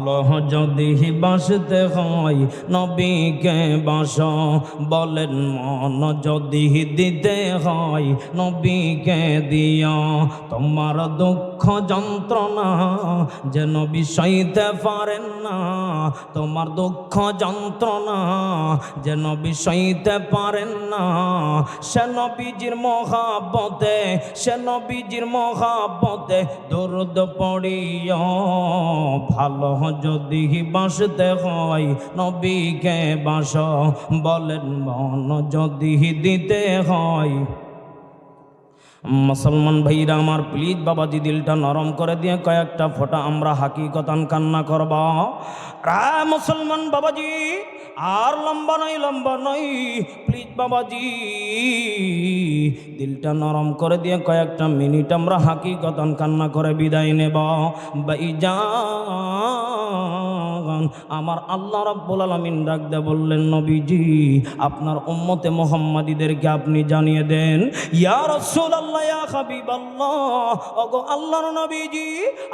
আল্লাহ যদি বাসতে হয়, নবীকে বাস। বলেন, মন যদি দিতে হয়, নবীকে দিও। তোমার দুঃখ যন্ত্রণা যেন বিষয়তে পারেন না। তোমার দুঃখ যন্ত্রণা যেন বিষয়তে পারেন না। সে নবীজির মহাবতে সে নবীজির মহাবতে দরদ পড়িও। ভালো যদি বাসতে হয়, নবীকে বাস বলেন, মন যদি দিতে হয়। মুসলমান ভাইরা, আমার প্লিজ বাবাজি দিলটা নরম করে দিয়ে কয়েকটা ফোঁটা আমরা হাকিকতান কান্না করব। রা মুসলমান বাবাজি, আর লম্বা নয় লম্বা নয়, প্লিজ বাবাজি, দিলটা নরম করে দিয়ে কয়েকটা মিনিট আমরা হাকিকতান কান্না করে বিদায় নেব। বাইজান আমার আল্লাহ রাব্বুল আলামিন ডাক দে বললেন, নবীজি, আপনার উম্মতে মোহাম্মদীদেরকে আপনি জানিয়ে দেন, ইয়া রাসূলুল্লাহ, ইয়া হাবিবাল্লাহ, ওগো আল্লাহর নবীজি,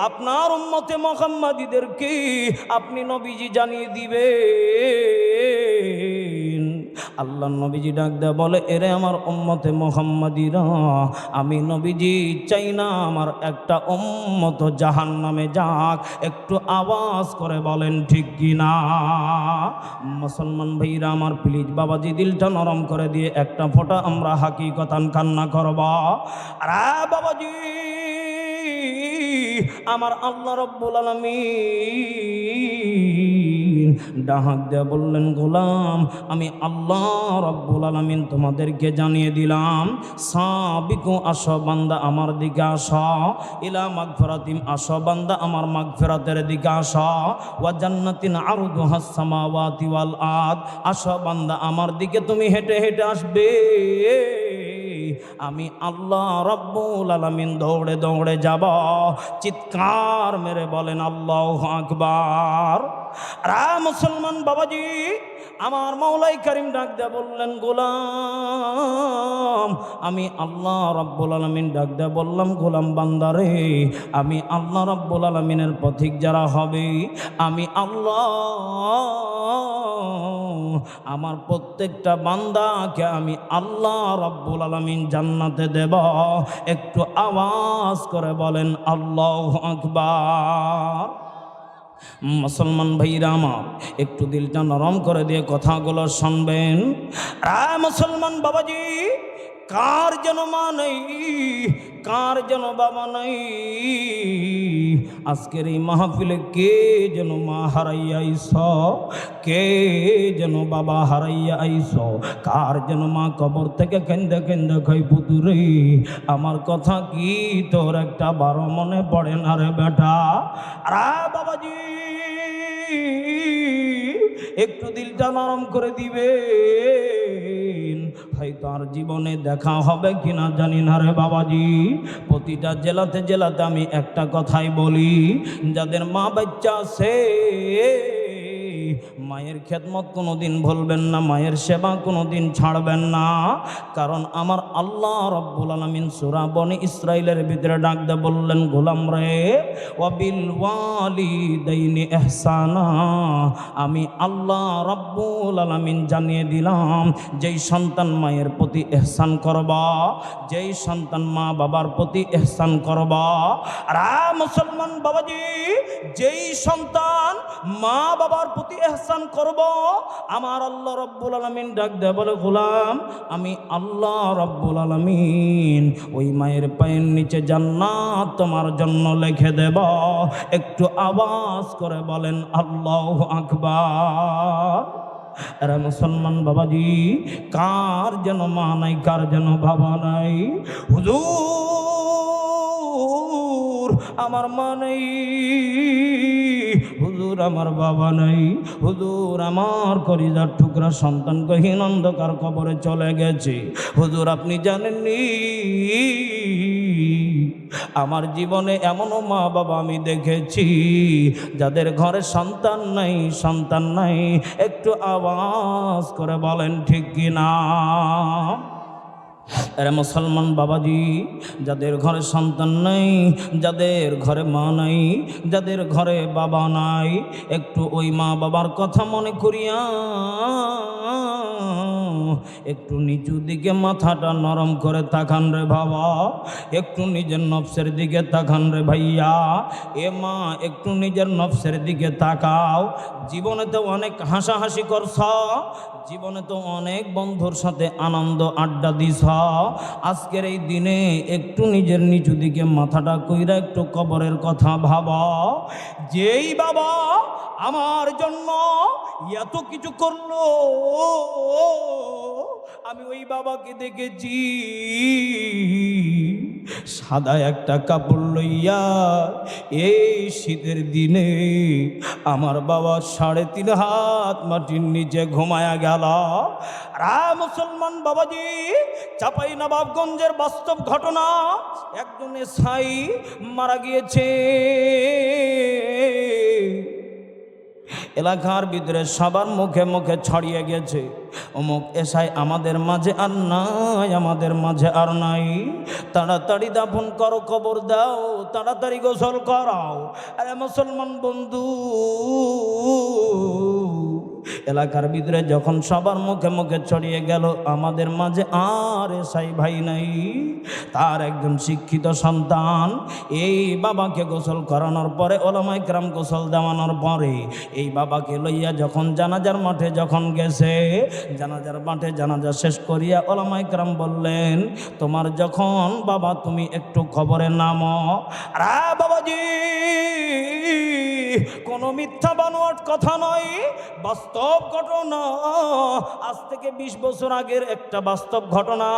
আপনার উম্মতে মোহাম্মদীদেরকে আপনি নবীজি জানিয়ে দিবেন। আল্লাহ নবীজি ডাক দেয় বলে, এরে আমার উম্মতে মোহাম্মদীরা, আমি নবীজি চাই না আমার একটা উম্মত জাহান নামে যাক। একটু আওয়াজ করে বলেন, ঠিক কি না? মুসলমান ভাইরা আমার প্লিজ বাবাজি দিলটা নরম করে দিয়ে, একটা ফোঁটা আমরা হাকি হাকিকতান কান্না করবা। আরে বাবাজি! আমার আল্লাহ রব্বুল আলামিন ডাহাক দেয়া বললেন, গোলাম, আমি আল্লাহ রব্বুল আলামিন তোমাদেরকে জানিয়ে দিলাম, সাবিকু আসো বান্দা আমার দিকে আস, ইলা মাগফিরাতিম আসো বান্দা আমার মাগফিরাতের দিকে আস, ওয়া জান্নাতিন আরদুহাস সামাওয়াতি ওয়াল আদ আসো বান্দা আমার দিকে, তুমি হেঁটে হেঁটে আসবে। আমি আল্লাহ রব্বুল আলমিন দৌড়ে দৌড়ে যাব। চিৎকার মেরে বলেন, আল্লাহ আকবার। রা মুসলমান বাবাজি আমার মৌলাই করিম ডাক দেয়া বললেন, গোলাম, আমি আল্লাহ রব্বুল আলমিন ডাক দেয়া বললাম, গোলাম বান্দারে আমি আল্লাহ রব্বুল আলমিনের পথিক যারা হবে, আমি আল্লাহ, আমার প্রত্যেকটা বান্দাকে আমি আল্লাহ রব্বুল আলমিন জান্নাতে দেব। একটু আওয়াজ করে বলেন, আল্লাহ আকবার। মুসলমান ভাইরা আমার একটু দিলটা নরম করে দিয়ে কথাগুলো শুনবেন। রা মুসলমান বাবাজি কার যেন মা নেই, কার যেন বাবা নাই? আজকের এই মাহফিলে কে যেন মা হারাইয়া আইস? কে যেন বাবা হারাইয়া আইস? কার যেন মা কবর থেকে কেন্দে কেন্দে খাই পুতুরে? আমার কথা কি তোর একটা বারো মনে পড়ে না রে বেটা? আরে বাবাজি, একটু দিলটা নরম করে দিবেন হয়তো আর জীবনে দেখা হবে কিনা জানি না রে বাবাজি। প্রতিটা জেলাতে জেলাতে আমি একটা কথাই বলি, যাদের মা বাচ্চা আছে মায়ের খেদমত কোনো দিন ভুলবেন না, মায়ের সেবা কোনো দিন ছাড়বেন না। কারণ আমার আল্লাহ রব্বুল আলমিন সুরা বনি ইসরায়েলের ভিতরে ডাক দে বললেন, গোলাম রে, ওয়াবিল ওয়ালিদাইনি এহসানা আমি আল্লাহ রব্বুল আলমিন জানিয়ে দিলাম, যেই সন্তান মায়ের প্রতি এহসান করবা, যেই সন্তান মা বাবার প্রতি এহসান করবা, আর মুসলমান বাবাজি, যেই সন্তান মা বাবার প্রতি এহসান করব। আমার আল্লাহ রব্বুল আলমিন ডাক দেয় বলে, গোলাম, আমি আল্লাহ রব্বুল আলমিন ওই মায়ের পায়ের নিচে জান্নাত তোমার জন্য লিখে দেব। একটু আওয়াজ করে বলেন, আল্লাহ আকবার। এরা মুসলমান বাবাজি, কার যেন মা নাই, কার যেন বাবা নাই? হুজুর, আমার মা নেই। হুজুর আমার বাবা নাই। হুজুর আমার করিজার টুকরা সন্তান গহীন অন্ধকার কবরে চলে গেছে। হুজুর, আপনি জানেননি? আমার জীবনে এমনও মা বাবা আমি দেখেছি, যাদের ঘরে সন্তান নাই সন্তান নাই। একটু আওয়াজ করে বলেন, ঠিক কিনা? আরে মুসলমান বাবাজি, যাদের ঘরে সন্তান নাই, যাদের ঘরে মা নাই, যাদের ঘরে বাবা নাই, একটু ওই মা বাবার কথা মনে করিয়া একটু নিচু দিকে মাথাটা নরম করে তাকান রে বাবা, একটু নিজের নফসের দিকে তাকান রে ভাইয়া। এ মা, একটু নিজের নফসের দিকে তাকাও। জীবনে তো অনেক হাসাহাসি করছ, জীবনে তো অনেক বন্ধুর সাথে আনন্দ আড্ডা দিস আজকের এই দিনে একটু নিজের নিচু দিকে মাথাটা কইরা একটু কবরের কথা ভাব। যেই বাবা আমার জন্য এত কিছু করল আমি ওই বাবাকে দেখেছি। সাদা একটা কাপড় লইয়া এই শীতের দিনে আমার বাবা সাড়ে তিন হাত মাটির নিচে ঘুমায়া গেল। রা মুসলমান বাবাজি, চাপাই নবাবগঞ্জের বাস্তব ঘটনা একজন সাই মারা গিয়েছে। এলাকার ভিতরে সবার মুখে মুখে ছড়িয়ে গেছে। অমুক এসাই আমাদের মাঝে আর নাই, আমাদের মাঝে আর নাই। তাড়াতাড়ি দাফন করো খবর দাও, তাড়াতাড়ি গোসল করাও। আরে মুসলমান বন্ধু এলাকার ভিতরে যখন সবার মুখে মুখে ছড়িয়ে গেল, আমাদের মাঝে আর এসাই ভাই নাই। তার একজন শিক্ষিত সন্তান, এই বাবাকে গোসল করানোর পরে ওলামাই ক্রাম গোসল দেওয়ানোর পরে এই বাবাকে লইয়া যখন জানাজার মাঠে যখন গেছে, জানাজার মাঠে জানাজা শেষ করিয়া ওলামাই ক্রাম বললেন, তোমার যখন বাবা তুমি একটু খবরে নামো। রা বাবাজি! কোনো মিথ্যা বানোয়াট কথা নয়। বাস্তব ঘটনা, আজ থেকে বিশ বছর আগের একটা বাস্তব ঘটনা।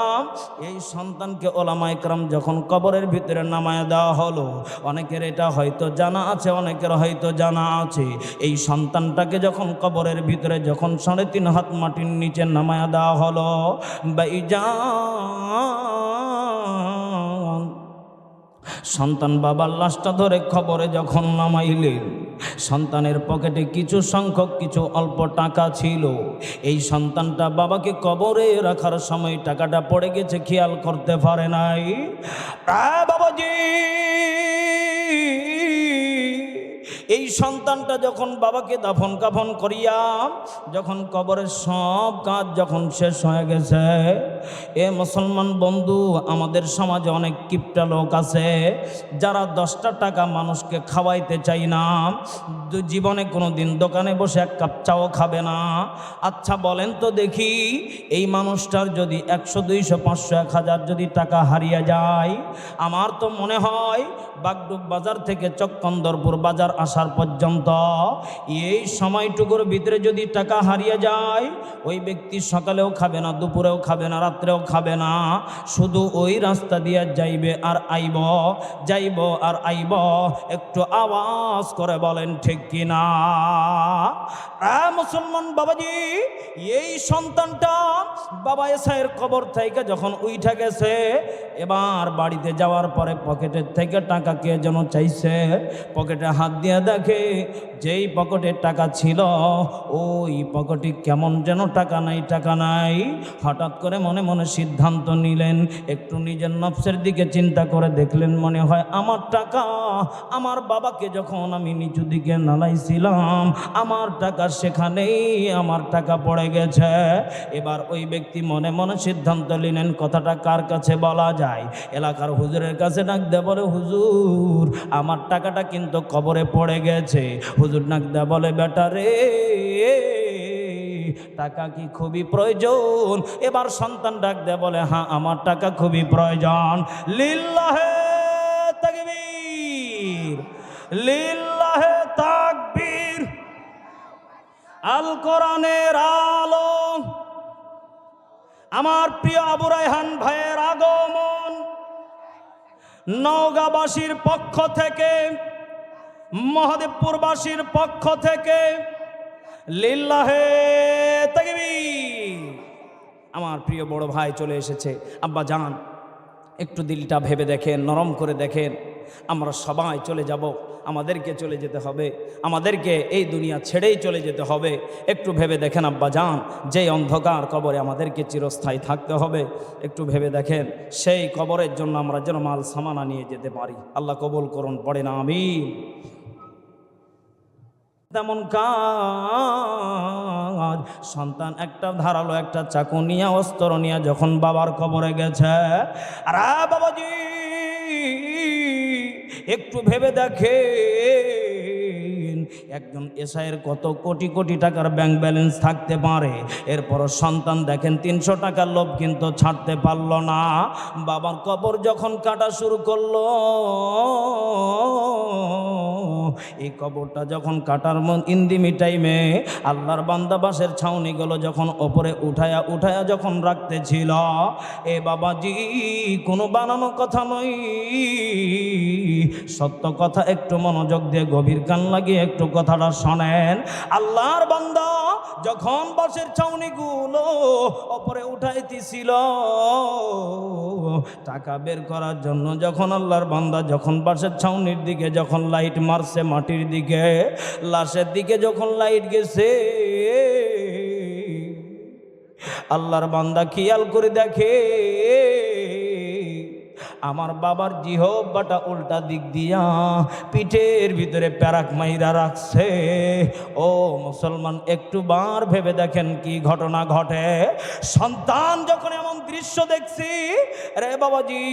এই সন্তানকে ওলামা ইকরাম যখন কবরের ভিতরে নামায় দেওয়া হলো, অনেকের এটা হয়তো জানা আছে, অনেকের হয়তো জানা আছে। এই সন্তানটাকে যখন কবরের ভিতরে যখন সাড়ে তিন হাত মাটির নিচে নামায় দেওয়া হলো বাইজান সন্তান বাবার লাশটা ধরে খবরে যখন নামাইলেন, সন্তানের পকেটে কিছু সংখ্যক কিছু অল্প টাকা ছিল। এই সন্তানটা বাবাকে কবরে রাখার সময় টাকাটা পড়ে গেছে, খেয়াল করতে পারে নাই। বাবাজি! এই সন্তানটা যখন বাবাকে দাফন কাফন করিয়া, যখন কবরের সব কাজ যখন শেষ হয়ে গেছে, এ মুসলমান বন্ধু, আমাদের সমাজে অনেক কিপটা লোক আছে, যারা দশটা টাকা মানুষকে খাওয়াইতে চাই না জীবনে কোনো দিন দোকানে বসে এক কাপ চাও খাবে না। আচ্ছা বলেন তো দেখি, এই মানুষটার যদি একশো, দুইশো, পাঁচশো, এক হাজার যদি টাকা হারিয়ে যায়, আমার তো মনে হয় বাগডুব বাজার থেকে চক্কন্দরপুর বাজার আসার পর্যন্ত। এই সময়টুকুর ভিতরে যদি টাকা হারিয়ে যায়, ওই ব্যক্তি সকালেও খাবে না, দুপুরেও খাবে না, রাত্রেও খাবে না। শুধু ওই রাস্তা দিয়ে যাইবে আর আইব, যাইব আর আইব। একটু আওয়াজ করে বলেন, ঠিক কিনা মুসলমান বাবাজি, এই সন্তানটা বাবা এসাইয়ের কবর থেকে যখন উইঠা গেছে, এবার বাড়িতে যাওয়ার পরে পকেটের থেকে টাকা কে যেন চাইছে, পকেটে হাত দিয়ে দেখে যেই পকেটে টাকা ছিল, ওই পকেটে কেমন যেন টাকা নাই টাকা নাই। হঠাৎ করে মনে মনে সিদ্ধান্ত নিলেন, একটু নিজের নফসের দিকে চিন্তা করে দেখলেন, মনে হয় আমার টাকা, আমার বাবাকে যখন আমি নিচু দিকে নালাইছিলাম, আমার টাকা সেখানেই, আমার টাকা পড়ে গেছে। এবার ওই ব্যক্তি মনে মনে সিদ্ধান্ত নিলেন, কথাটা কার কাছে বলা যায়? এলাকার হুজুরের কাছে ডাক দে বলে, হুজুর, আমার টাকাটা কিন্তু কবরে পড়ে গেছে। হুজুর ডাক দে বলে, বেটা রে, টাকা কি খুবই প্রয়োজন? এবার সন্তান ডাক দে বলে হ্যাঁ আমার টাকা খুবই প্রয়োজন। লিল্লাহে তাকবীর লিল্লাহে তাকবীর। আল কোরআনের আলো, আমার প্রিয় আবু রায়হান ভাইয়ের আগমন। নওগাঁবাসীর পক্ষ থেকে মহাদেবপুরবাসীর পক্ষ থেকে লিল্লাহে আমার প্রিয় বড় ভাই চলে এসেছে। আব্বা যান একটু দিলটা ভেবে দেখেন, নরম করে দেখেন। আমরা সবাই চলে যাব, আমাদেরকে চলে যেতে হবে। আমাদেরকে এই দুনিয়া ছেড়েই চলে যেতে হবে। একটু ভেবে দেখেন আব্বা যান যেই অন্ধকার কবরে আমাদেরকে চিরস্থায়ী থাকতে হবে। একটু ভেবে দেখেন, সেই কবরের জন্য আমরা যেন মাল সামানা নিয়ে যেতে পারি। আল্লাহ কবুল করুন, পড়ে না আমি তেমন কাজ। সন্তান একটা ধারালো একটা চাকু নিয়ে, অস্ত্র নিয়ে যখন বাবার খবরে গেছে, আর বাবাজি, একটু ভেবে দেখে একজন এসআইয়ের কত কোটি কোটি টাকার ব্যাংক ব্যালেন্স থাকতে পারে? এরপর সন্তান দেখেন, তিনশো টাকার লোভ কিন্তু ছাড়তে পারল না। বাবার কবর যখন কাটা শুরু করল, এই কবরটা যখন কাটার ইন্দিমি টাইমে, আল্লাহর বান্দাবাসের ছাউনিগুলো যখন ওপরে উঠায়া উঠায়া যখন রাখতেছিল, এ বাবাজি, কোনো বানানো কথা নয়। সত্য কথা একটু মনোযোগ দিয়ে গভীর কান লাগিয়ে একটু কথাটা শোনেন। আল্লাহর বান্দা যখন বাসের ছাউনিগুলো ওপরে উঠাইতেছিল, টাকা বের করার জন্য যখন আল্লাহর বান্দা যখন বাসের ছাউনির দিকে যখন লাইট মারছে মাটির দিকে, লাশের দিকে যখন লাইট গেছে, আল্লাহর বান্দা খেয়াল করে দেখে আমার বাবার জিহবাটা উল্টা দিক দিয়া পিঠের ভিতরে প্যারাক মাইরা রাখছে। ও মুসলমান, একটু বার ভেবে দেখেন কি ঘটনা ঘটে। সন্তান যখন এমন দৃশ্য দেখছি, রে বাবাজি,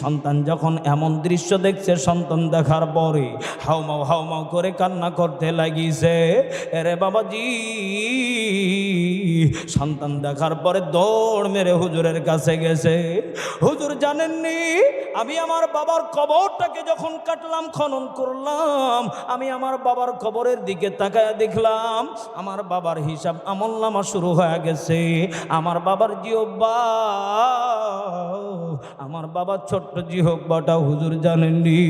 সন্তান যখন এমন দৃশ্য দেখছে, সন্তান দেখার পরে হাউমাউ হাউমাউ করে কান্না করতে লাগিছে। রে বাবাজি সন্তান দেখার পরে দৌড় মেরে হুজুরের কাছে গেছে। হুজুর জানেননি, আমি আমার বাবার কবরটাকে যখন কাটলাম, খনন করলাম, আমি আমার বাবার কবরের দিকে তাকায় দেখলাম, আমার বাবার হিসাব আমল নামা শুরু হয়ে গেছে। আমার বাবার জিহব্বা আমার বাবার ছোট্ট জিহব্বাটা হুজুর জানেননি।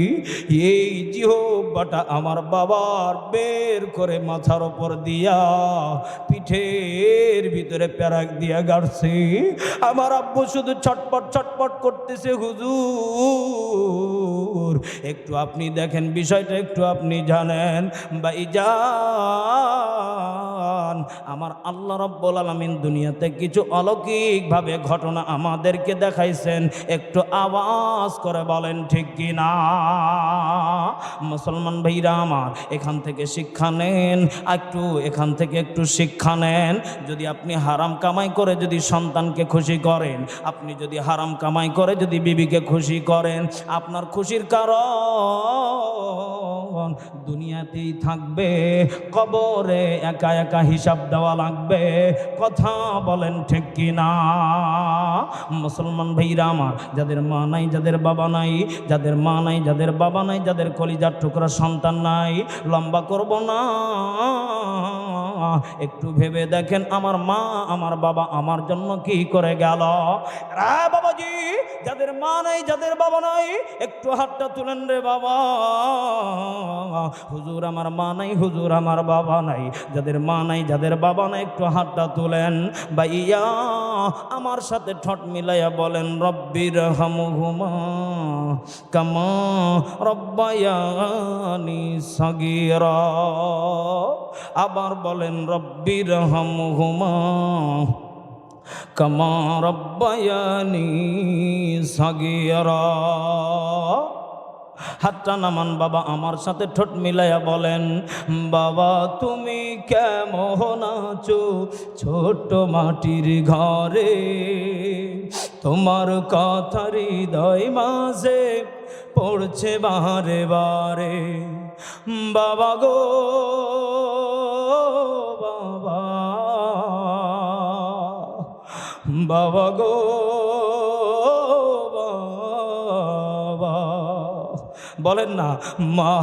এই জিহব্বাটা আমার বাবার বের করে মাথার ওপর দিয়া পিঠের ভিতরে প্যারাক দিয়া গাড়ছে। আমার আব্বু শুধু ছটপট ছটপট করতেছে, হুজুর, একটু আপনি দেখেন, বিষয়টা একটু আপনি জানেন। ভাইজান, আমার আল্লাহ রব্বুল আলমিন দুনিয়াতে কিছু অলৌকিকভাবে ঘটনা আমাদেরকে দেখাইছেন। একটু আওয়াজ করে বলেন, ঠিক কি না? মুসলমান ভাইরা আমার, এখান থেকে শিক্ষা নেন, একটু এখান থেকে একটু শিক্ষা নেন। যদি আপনি হারাম কামাই করে যদি সন্তানকে খুশি করেন, আপনি যদি হারাম কামাই করে যদি বিবিকে খুশি করেন, আপনার খুশির কারণ দুনিয়াতেই থাকবে। কবরে একা একা হিসাব দেওয়া লাগবে। কথা বলেন ঠিক কি না মুসলমান ভাইরা আমার, যাদের মা নাই, যাদের বাবা নাই, যাদের মা নাই, যাদের বাবা নাই, যাদের কলিজার টুকরা সন্তান নাই, লম্বা করব না। একটু ভেবে দেখেন, আমার মা, আমার বাবা আমার জন্য কি করে গেল? বাবাজি, যাদের মা নাই, যাদের বাবা নাই, একটু হাতটা তুলেন রে বাবা। হুজুর আমার মা নাই, হুজুর আমার বাবা নাই। যাদের মা নাই, যাদের বাবা নাই, একটু হাতটা তুলেন। ভাইয়া, আমার সাথে ঠট মিলাইয়া বলেন রব্বির হামুহুমা কামা রব্বায়ানি সগীরা। আবার বলেন রব্বির হামুহুমা কামা রব্বায়ানি সগীরা। হাতটা নামান বাবা আমার সাথে ঠোঁট মিলাইয়া বলেন, বাবা, তুমি কেমন আছো? ছোট মাটির ঘরে তোমার কথা হৃদয় মাঝে পড়ছে বারে বারে। বাবা গো, বাবা বাবা গো বলেন না, মা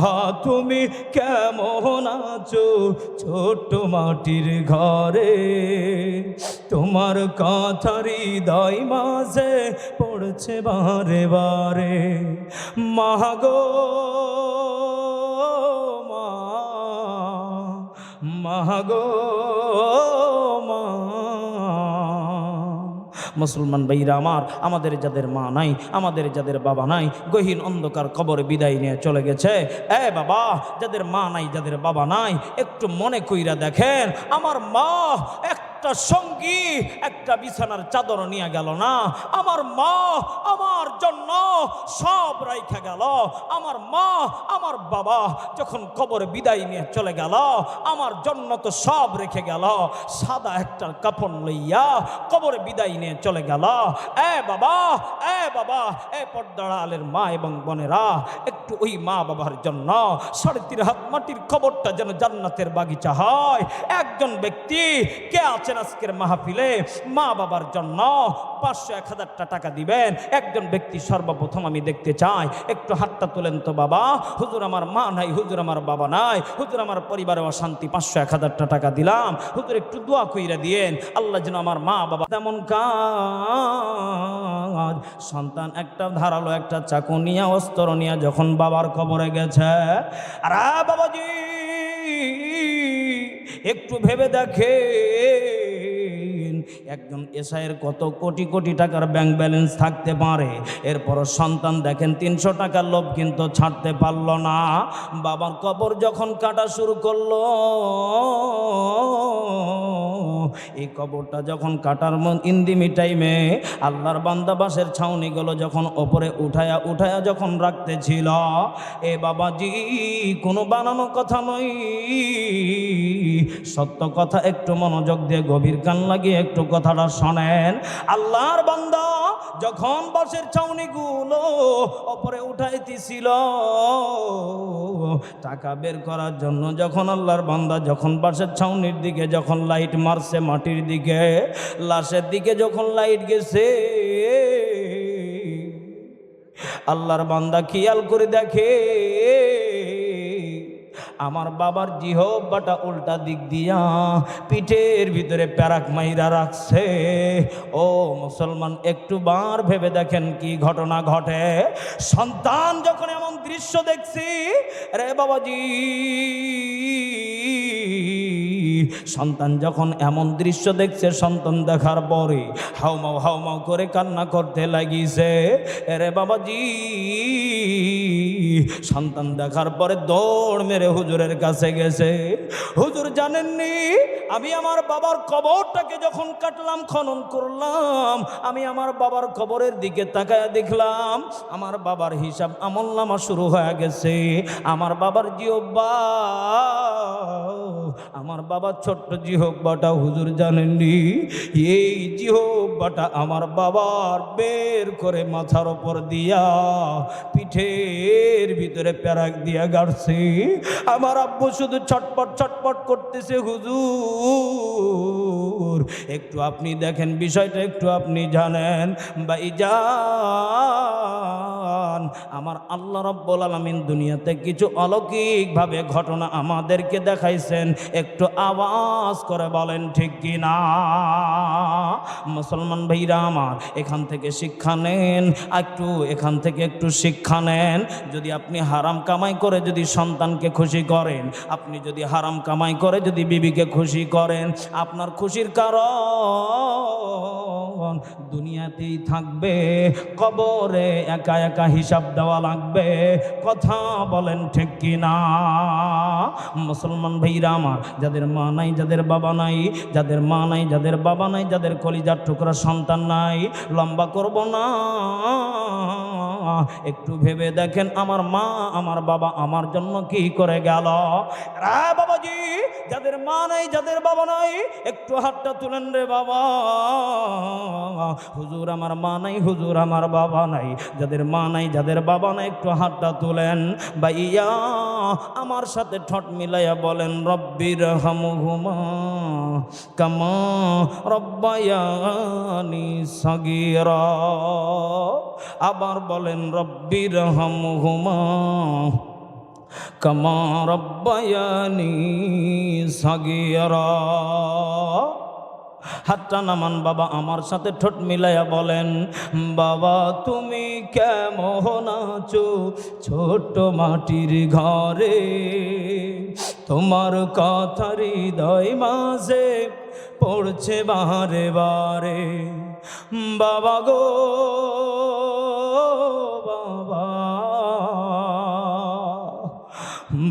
তুমি কেমন আছো ছোট মাটির ঘরে? তোমার কথা হৃদয় মাঝে পড়ছে বারে বারে। মা গো, মা মা মুসলমান ভাইরা আমার, আমাদের যাদের মা নাই, আমাদের যাদের বাবা নাই, গহীন অন্ধকার কবর বিদায় নিয়ে চলে গেছে। এ বাবা, যাদের মা নাই, যাদের বাবা নাই, একটু মনে কইরা দেখেন, আমার মা একটা সঙ্গী, একটা বিছানার চাদর নিয়ে গেল না। আমার মা আমার জন্য সব রাইখা গেল। আমার মা আমার বাবা যখন কবর বিদায় নিয়ে চলে গেল, আমার জন্য তো সব রেখে গেল। সাদা একটা কাপড় লইয়া কবর বিদায় নিয়ে চলে গেল। এ বাবা এ বাবা, এ পর্দার আলের মা এবং বোনেরা, একটু ওই মা বাবার জন্য সাড়ে তিন হাত মাটির কবরটা যেন জান্নাতের বাগিচা হয়। একজন ব্যক্তি কে আছেন আজকের মাহফিলে মা বাবার জন্য পাঁচশো এক হাজারটা টাকা দিবেন। একজন ব্যক্তি সর্বপ্রথম আমি দেখতে চাই, একটু হাতটা তোলেন তো বাবা। হুজুর আমার মা নাই, হুজুর আমার বাবা নাই। হুজুর আমার পরিবারে অশান্তি, পাঁচশো এক হাজারটা টাকা দিলাম। হুজুর একটু দোয়া কইরা দিয়েন, আল্লাহ যেন আমার মা বাবা তেমন কাজ। সন্তান একটা ধারালো একটা চাকু নিয়ে, অস্ত্র নিয়ে যখন বাবার কবরে গেছে, আর বাবাজি, একটু ভেবে দেখেন একজন এসআইয়ের কত কোটি কোটি টাকার ব্যাংক ব্যালেন্স থাকতে পারে? এরপর সন্তান দেখেন, তিনশো টাকার লোভ কিন্তু ছাড়তে পারল না। বাবার কবর যখন কাটা শুরু করল, এই কবরটা যখন কাটার মন ইন্দিমি টাইমে আল্লাহর বান্দাবাসের ছাউনিগুলো যখন ওপরে উঠায়া উঠায়া যখন রাখতেছিল, এ বাবাজি, কোনো বানানো কথা নয়। সত্য কথা একটু মনোযোগ দিয়ে গভীর কান লাগিয়ে একটু কথাটা শোনেন। আল্লাহর বান্দা যখন বাসের ছাউনিগুলো ওপরে উঠাইতেছিল, টাকা বের করার জন্য যখন আল্লাহর বান্দা যখন বাসের ছাউনির দিকে যখন লাইট মারছে মাটির দিকে, লাশের দিকে যখন লাইট গেছে, আল্লাহর বান্দা খেয়াল করে দেখে আমার বাবার জিহব্বাটা উল্টা দিক দিয়া পিঠের ভিতরে প্যারাক মাইরা রাখছে। ও মুসলমান, একটু বার ভেবে দেখেন কি ঘটনা ঘটে। সন্তান যখন এমন দৃশ্য দেখছি, রে বাবাজি সন্তান যখন এমন দৃশ্য দেখছে, সন্তান দেখার পরে হাউমাউ হাউমাউ করে কান্না করতে লাগিছে রে বাবাজি, সন্তান দেখার পরে দৌড় মেরে হুজুরের কাছে গেছে। হুজুর জানেননি, আমি আমার বাবার কবরটাকে যখন কাটলাম, খনন করলাম, আমি আমার বাবার কবরের দিকে তাকায় দেখলাম, আমার বাবার হিসাব আমল নামা শুরু হয়ে গেছে। আমার বাবার জিহব্বা আমার বাবার ছোট্ট জিহব্বাটা হুজুর জানেননি? এই জিহব্বাটা আমার বাবার বের করে মাথার ওপর দিয়া পিঠের ভিতরে প্যারাক দিয়া গাড়ছে। আমার আব্বু শুধু ছটপট ছটপট করতেছে, হুজুর, একটু আপনি দেখেন, বিষয়টা একটু আপনি জানেন। ভাইজান আমার আল্লাহ রব্বুল আলমিন দুনিয়াতে কিছু অলৌকিকভাবে ঘটনা আমাদেরকে দেখাইছেন। একটু আওয়াজ করে বলেন, ঠিক কি না? মুসলমান ভাইরা আমার, এখান থেকে শিক্ষা নেন। একটু এখান থেকে একটু শিক্ষা নেন। যদি আপনি হারাম কামাই করে যদি সন্তানকে খুশি করেন, আপনি যদি হারাম কামাই করে যদি বিবিকে খুশি করেন, আপনার খুশির কারণ দুনিয়াতেই থাকবে, কবরে একা একা হিসাব দেওয়া লাগবে, কথা বলেন ঠিক কিনা? মুসলমান ভাইরা আমার, যাদের মা নাই, যাদের বাবা নাই, যাদের মা নাই, যাদের বাবা নাই, যাদের কলিজার টুকরা সন্তান নাই, লম্বা করব না। একটু ভেবে দেখেন আমার মা, আমার বাবা আমার জন্য কি করে গেল? বাবাজি, যাদের মা নাই, যাদের বাবা নাই, একটু হাতটা তুলেন রে বাবা। হুজুর আমার মা নাই, হুজুর আমার বাবা নাই। যাদের মা নাই, যাদের বাবা নাই, একটু হাতটা তুলেন। ভাইয়া, আমার সাথে ঠট মিলাইয়া বলেন রব্বির হামুহুমা কামা রব্বায়ানি সগীরা। আবার বলেন রব্বির হামুহুমা কামা রব্বায়ানি সগীরা। হাতটা নামান বাবা, আমার সাথে ঠোঁট মিলাইয়া বলেন, বাবা, তুমি কেমন আছো? ছোট মাটির ঘরে তোমার কথা হৃদয় মাঝে পড়ছে বারে বারে। বাবা গো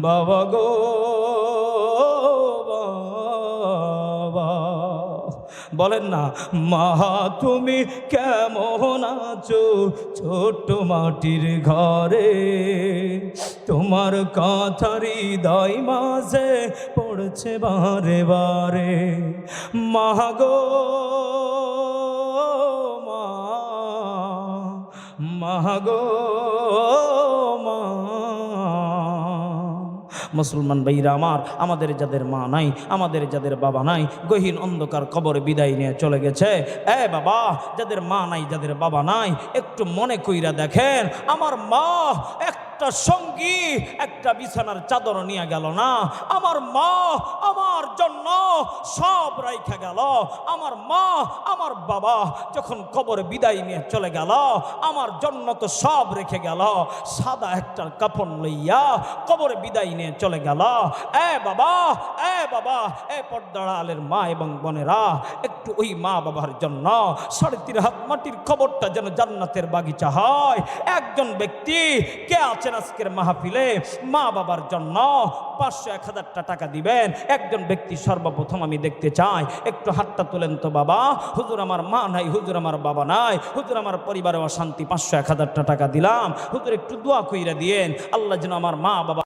বাবা গো, বাবা। বলেন না, মা, তুমি কেমন আছো? ছোট্ট মাটির ঘরে তোমার কথারি হৃদয় মাঝে পড়ছে বারে বারে। মা গো মা গো। মুসলমান ভাইরা আমার, আমাদের যাদের মা নাই, আমাদের যাদের বাবা নাই, গহীন অন্ধকার কবর বিদায় নিয়ে চলে গেছে। এ বাবা, যাদের মা নাই, যাদের বাবা নাই, একটু মনে কইরা দেখেন, আমার মা একটা সঙ্গী, একটা বিছানার চাদর নিয়ে গেল না? আমার মা, আমার জন্য সব রাইখা গেল। আমার মা, আমার বাবা যখন কবর বিদায় নিয়ে চলে গেল, আমার জন্য তো সব রেখে গেল। সাদা একটা কাপড় লইয়া কবর বিদায় নিয়ে চলে গেল। এ বাবা এ বাবা, এ পর্দার আলের মা এবং বোনেরা, একটু ওই মা বাবার জন্য সাড়ে তিন হাত মাটির খবরটা যেন জান্নাতের বাগিচা হয়। একজন ব্যক্তি কে আছেন আজকের মাহফিলে মা বাবার জন্য পাঁচশো এক হাজারটা টাকা দিবেন। একজন ব্যক্তি সর্বপ্রথম আমি দেখতে চাই। একটু হাতটা তোলেন তো বাবা। হুজুর আমার মা নাই, হুজুর আমার বাবা নাই। হুজুর আমার পরিবারে অশান্তি, পাঁচশো এক হাজারটা টাকা দিলাম। হুজুর একটু দোয়া কইরা দিয়েন, আল্লাহ যেন আমার মা বাবা